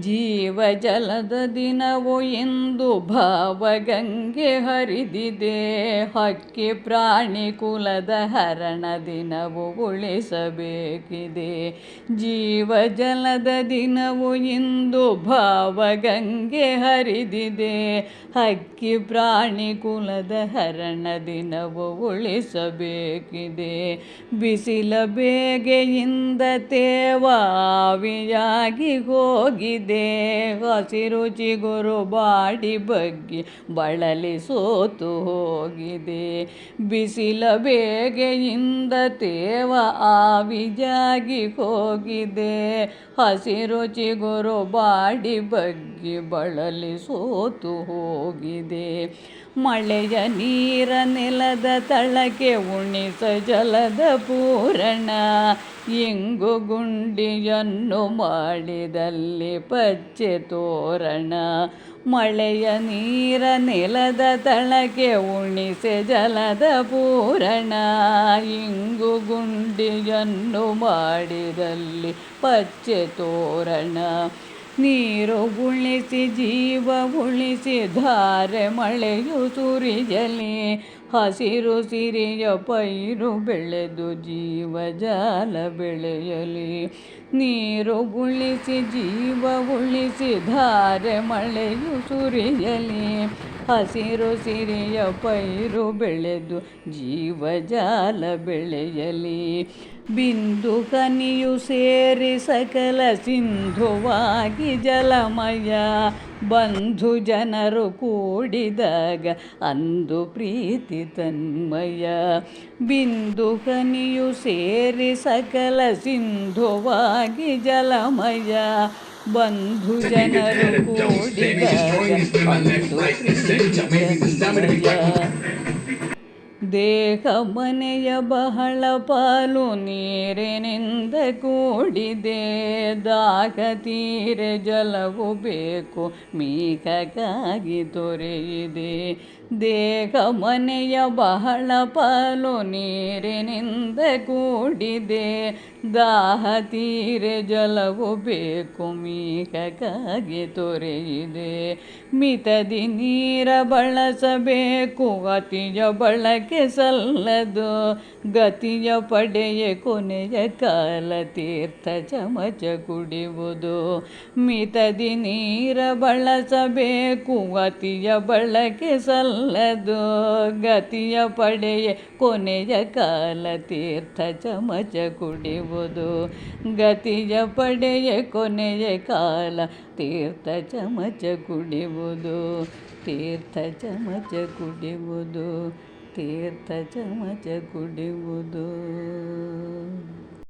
ಜೀವ ಜಲದ ದಿನವು ಇಂದು ಭಾವಗಂಗೆ ಹರಿದಿದೆ. ಹಕ್ಕಿ ಪ್ರಾಣಿ ಕುಲದ ಹರಣ ದಿನವು ಉಳಿಸಬೇಕಿದೆ. ಜೀವ ಜಲದ ದಿನವು ಇಂದು ಭಾವಗಂಗೆ ಹರಿದಿದೆ. ಹಕ್ಕಿ ಪ್ರಾಣಿ ಕುಲದ ಹರಣ ದಿನವು ಉಳಿಸಬೇಕಿದೆ. ಬಿಸಿಲ ಬೇಗೆಯಿಂದ ತೇವಾವಿಯಾಗಿ ಹೋಗಿದೆ. ಹಸಿರು ಗುರು ಬಾಡಿ ಬಗ್ಗಿ ಬಳಲಿ ಸೋತು ಹೋಗಿದೆ. ಬಿಸಿಲ ಬೇಗೆಯಿಂದ ತೇವ ಆವಿಜಾಗಿ ಹೋಗಿದೆ. ಹಸಿರು ಚಿಗುರು ಬಾಡಿ ಬಗ್ಗಿ ಬಳಲಿ ಸೋತು ಹೋಗಿದೆ. ಮಳೆಯ ನೀರ ನೆಲದ ತಳಕ್ಕೆ ಉಣಿಸ ಜಲದ ಪೂರಣ. ಇಂಗು ಗುಂಡಿಯನ್ನು ಮಾಡಿದಲ್ಲಿ ಪಚ್ಚೆ ತೋರಣ ಮಳೆಯ ನೀರ ನೆಲದ ತಳಕ್ಕೆ ಉಣಿಸೆ ಜಲದ ಪೂರಣ. ಇಂಗು ಗುಂಡಿಯನ್ನು ಮಾಡಿದಲ್ಲಿ ಪಚ್ಚೆ ತೋರಣ ನೀರು ಉಳಿಸಿ, ಜೀವ ಉಳಿಸಿ, ಧಾರೆ ಮಳೆಯು ಸುರಿಯಲಿ. ಹಸಿರು ಸಿರಿಯ ಪೈರು ಬೆಳೆದು ಜೀವ ಜಾಲ ಬೆಳೆಯಲಿ. ನೀರು ಉಳಿಸಿ, ಜೀವ ಉಳಿಸಿ, ಧಾರೆ ಮಳೆಯು ಸುರಿಯಲಿ. ಹಸಿರು ಸಿರಿಯ ಪೈರು ಬೆಳೆದು ಜೀವಜಾಲ ಬೆಳೆಯಲಿ. ಬಿಂದು ಕನಿಯು ಸೇರಿ ಸಕಲ ಸಿಂಧುವಾಗಿ ಜಲಮಯ. ಬಂಧು ಜನರು ಕೂಡಿದಾಗ ಅಂದು ಪ್ರೀತಿ ತನ್ಮಯ. ಬಿಂದು ಕನಿಯು ಸೇರಿ ಸಕಲ ಸಿಂಧುವಾಗಿ ಜಲಮಯ. ಬಂಧು ಜನರು ದೇಹ ಮನೆಯ ಬಹಳ ಪಾಲು ನೀರಿನಿಂದ ಕೂಡಿದೆ. ದಾಹ ತೀರೆ ಜಲವು ಬೇಕು ಮೀಕಕ್ಕಾಗಿ ತೊರೆಯಿದೆ. ದೇಹ ಮನೆಯ ಬಹಳ ಪಾಲು ನೀರಿನಿಂದ ಕೂಡಿದೆ. ದಾಹ ತೀರೆ ಜಲವು ಬೇಕು ಮೀಕಕ್ಕಾಗಿ ತೊರೆಯಿದೆ. ಮಿತದಿ ನೀರ ಬಳಸಬೇಕು, ಅತಿಯ ಬಳಕೆ ಸಲ್ಲದು. ಗತಿಯ ಪಡೆಯ ಕೊನೆಯ ಕಾಲ ತೀರ್ಥ ಚಮಚ ಕುಡಿಯುವುದು ಮಿತದಿ ನೀರ ಬಳಸಬೇಕು, ಅತಿಯ ಬಳಕೆ ಸಲ್ಲದು. ಗತಿಯ ಪಡೆಯ ಕೊನೆಯ ಕಾಲ ತೀರ್ಥ ಚಮಚ ಕುಡಿಯುವುದು ಗತಿಯ ಪಡೆಯ ಕೊನೆಯ ಕಾಲ ತೀರ್ಥ ಚಮಚ ಕುಡಿಯುವುದು ತೀರ್ಥ ಚಮಚ ಕುಡಿಯುವುದು ತೀರ್ಥ ಚಮಚ ಕುಡಿಯುವುದು